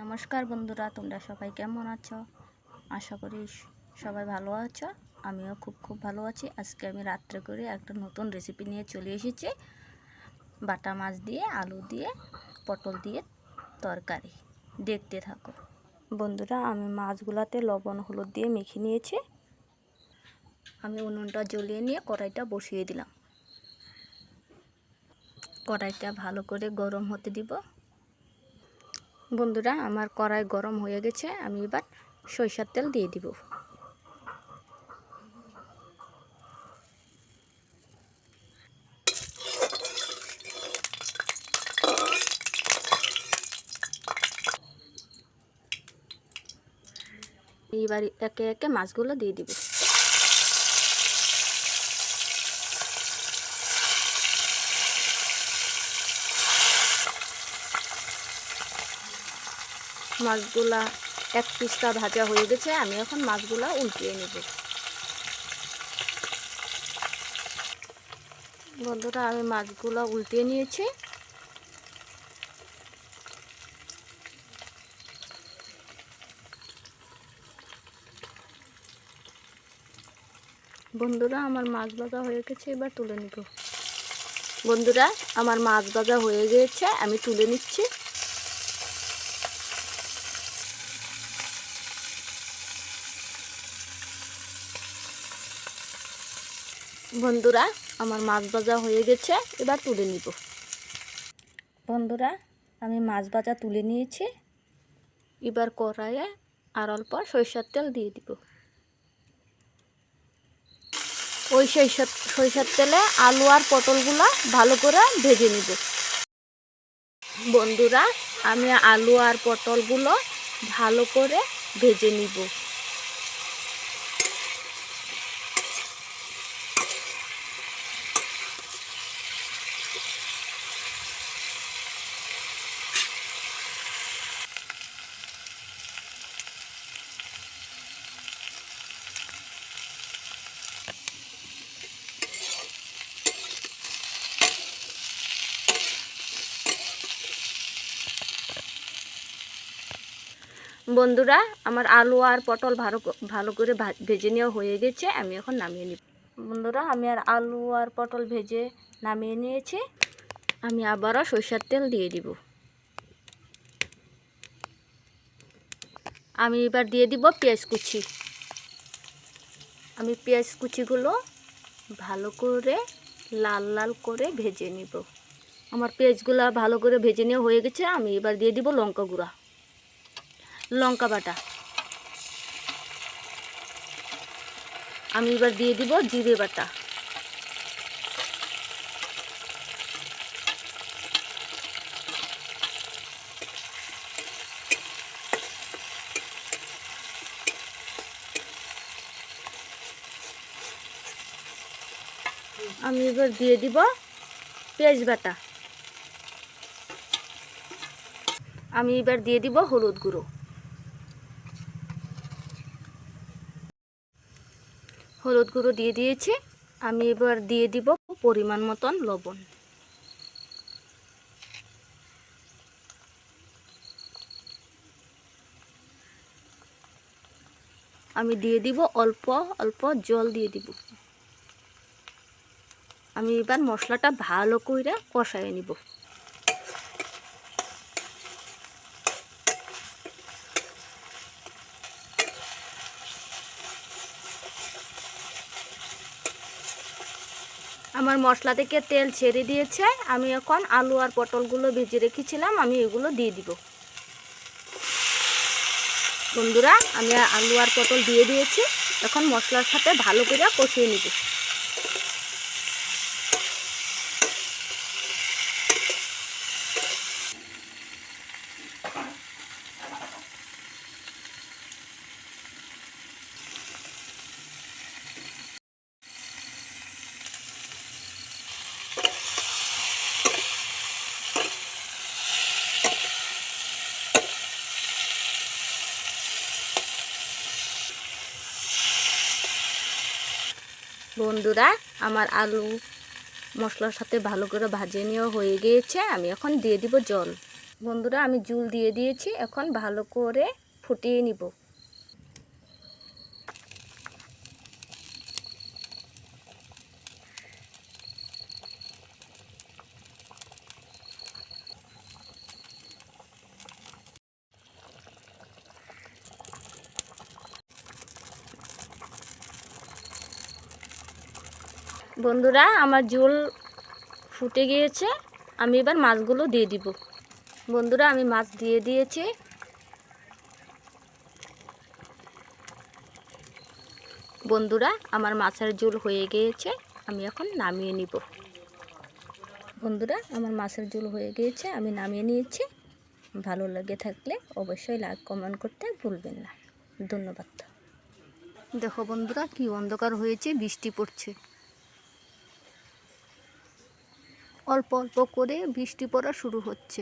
নমস্কার বন্ধুরা, তোমরা সবাই কেমন আছো? আশা করি সবাই ভালো আছো, আমিও খুব খুব ভালো আছি। আজকে আমি রাত্রে করে একটা নতুন রেসিপি নিয়ে চলে এসেছি। বাটা মাছ দিয়ে, আলু দিয়ে, পটল দিয়ে তরকারি। দেখতে থাকো। বন্ধুরা, আমি মাছগুলাতে লবণ, হলুদ দিয়ে মেখে নিয়েছি। আমি উনুনটা জ্বলিয়ে নিয়ে কড়াইটা বসিয়ে দিলাম। কড়াইটা ভালো করে গরম হতে দিব। বন্ধুরা, আমার কড়াই গরম হয়ে গেছে, আমি এবার সরিষার তেল দিয়ে দিব। এবার একে একে মাছগুলো দিয়ে দিব। মাছগুলা এক পিসটা ভাজা হয়ে গেছে, আমি এখন মাছগুলা উল্টিয়ে নেব। বন্ধুরা, আমি মাছগুলো উল্টিয়ে নিয়েছি। বন্ধুরা, আমার মাছ ভাজা হয়ে গেছে, এবার তুলে নিব। বন্ধুরা, আমার মাছ ভাজা হয়ে গিয়েছে আমি তুলে নিচ্ছি। বন্ধুরা আমার মাছ ভাজা হয়ে গেছে এবার তুলে নিব। বন্ধুরা আমি মাছ ভাজা তুলে নিয়েছি। এবার কড়াইয়ে আর অল্প সরিষার তেল দিয়ে দিব। ওই সরিষার সরিষার তেলে আলু আর পটলগুলো ভালো করে ভেজে নিব। বন্ধুরা আমি আলু আর পটলগুলো ভালো করে ভেজে নিব। বন্ধুরা, আমার আলু আর পটল ভালো ভালো করে ভেজে নেওয়া হয়ে গেছে, আমি এখন নামিয়ে নিব। বন্ধুরা, আমি আর আলু আর পটল ভেজে নামিয়ে নিয়েছি, আমি আবারও সরিষার তেল দিয়ে দিব। আমি এবার দিয়ে দিব পেঁয়াজ কুচি। আমি পেঁয়াজ কুচিগুলো ভালো করে লাল লাল করে ভেজে নিব। আমার পেঁয়াজগুলো ভালো করে ভেজে নেওয়া হয়ে গেছে, আমি এবার দিয়ে দিব লঙ্কা গুঁড়া। লঙ্কা বাটা। আমি এবার দিয়ে দিব জিরে বাটা। আমি এবার দিয়ে দিব পেঁয়াজ বাটা। আমি এবার দিয়ে দিব হলুদ গুঁড়ো। হলুদ গুঁড়ো দিয়ে দিয়েছি। আমি এবার দিয়ে দিব পরিমাণ মতন লবণ। আমি দিয়ে দিব অল্প অল্প জল দিয়ে দিব। আমি এবার মশলাটা ভালো করে কষায় নিব। আমার মশলা থেকে তেল ছেড়ে দিয়েছে। আমি এখন আলু আর পটলগুলো ভেজে রেখেছিলাম, আমি এগুলো দিয়ে দিব। বন্ধুরা, আমি আলু আর পটল দিয়ে দিয়েছি। এখন মশলার সাথে ভালো করে কষিয়ে নিব। বন্ধুরা, আমার আলু মশলার সাথে ভালো করে ভাজে নেওয়া হয়ে গিয়েছে। আমি এখন দিয়ে দিব জল। বন্ধুরা, আমি জুল দিয়ে দিয়েছি। এখন ভালো করে ফুটিয়ে নিব। বন্ধুরা, আমার জল ফুটে গিয়েছে। আমি এবার মাছগুলো দিয়ে দিব। বন্ধুরা, আমি মাছ দিয়ে দিয়েছি। বন্ধুরা, আমার মাছের ঝোল হয়ে গিয়েছে। আমি এখন নামিয়ে নিব। বন্ধুরা, আমার মাছের ঝোল হয়ে গিয়েছে। আমি নামিয়ে নিয়েছি। ভালো লেগে থাকলে অবশ্যই লাইক কমেন্ট করতে ভুলবেন না। ধন্যবাদ। দেখো বন্ধুরা, কি অন্ধকার হয়েছে, বৃষ্টি পড়ছে। অল্প অল্প করে বৃষ্টি পড়া শুরু হচ্ছে।